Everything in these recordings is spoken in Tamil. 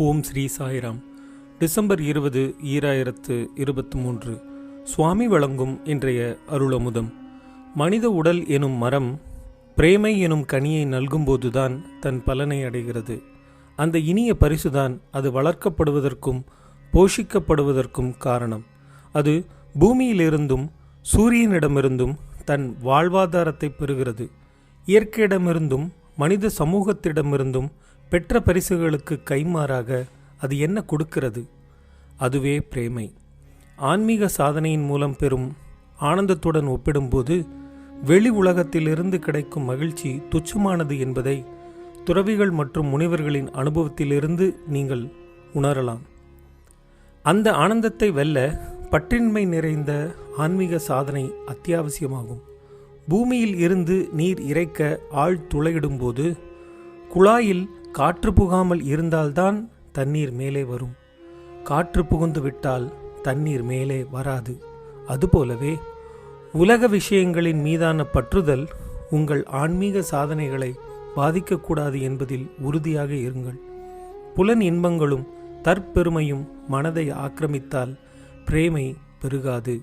ஓம் ஸ்ரீ சாய்ராம். டிசம்பர் இருபது ஈராயிரத்து இருபத்தி மூன்று. சுவாமி வழங்கும் இன்றைய அருளமுதம். மனித உடல் எனும் மரம் பிரேமை எனும் கனியை நல்கும்போதுதான் தன் பலனை அடைகிறது. அந்த இனிய பரிசுதான் அது வளர்க்கப்படுவதற்கும் போஷிக்கப்படுவதற்கும் காரணம். அது பூமியிலிருந்தும் சூரியனிடமிருந்தும் தன் வாழ்வாதாரத்தை பெறுகிறது. இயற்கையிடமிருந்தும் மனித சமூகத்திடமிருந்தும் பெற்ற பரிசுகளுக்கு கைமாறாக அது என்ன கொடுக்கிறது? அதுவே பிரேமை. ஆன்மீக சாதனையின் மூலம் பெறும் ஆனந்தத்துடன் ஒப்பிடும்போது வெளி உலகத்திலிருந்து கிடைக்கும் மகிழ்ச்சி துச்சமானது என்பதை துறவிகள் மற்றும் முனிவர்களின் அனுபவத்திலிருந்து நீங்கள் உணரலாம். அந்த ஆனந்தத்தை வெல்ல பற்றின்மை நிறைந்த ஆன்மீக சாதனை அத்தியாவசியமாகும். பூமியில் இருந்து நீர் இறைக்க ஆள் துளையிடும்போது குழாயில் காற்று புகாமல் இருந்தால்தான் தண்ணீர் மேலே வரும். காற்று புகுந்து விட்டால் தண்ணீர் மேலே வராது. அதுபோலவே உலக விஷயங்களின் மீதான பற்றுதல் உங்கள் ஆன்மீக சாதனைகளை பாதிக்கக்கூடாது என்பதில் உறுதியாக இருங்கள். புலன் இன்பங்களும் தற்பெருமையும் மனதை ஆக்கிரமித்தால் பிரேமை பெருகாது.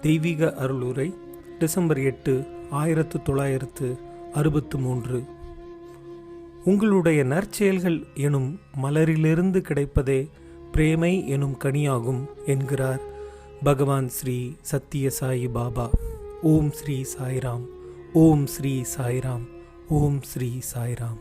தெய்வீக அருளுரை டிசம்பர் எட்டு ஆயிரத்து தொள்ளாயிரத்து அறுபத்து மூன்று. உங்களுடைய நற்செயல்கள் எனும் மலரிலிருந்து கிடைப்பதே பிரேமை எனும் கனியாகும் என்கிறார் பகவான் ஸ்ரீ சத்திய சாயி பாபா. ஓம் ஸ்ரீ சாய்ராம். ஓம் ஸ்ரீ சாய்ராம். ஓம் ஸ்ரீ சாய்ராம்.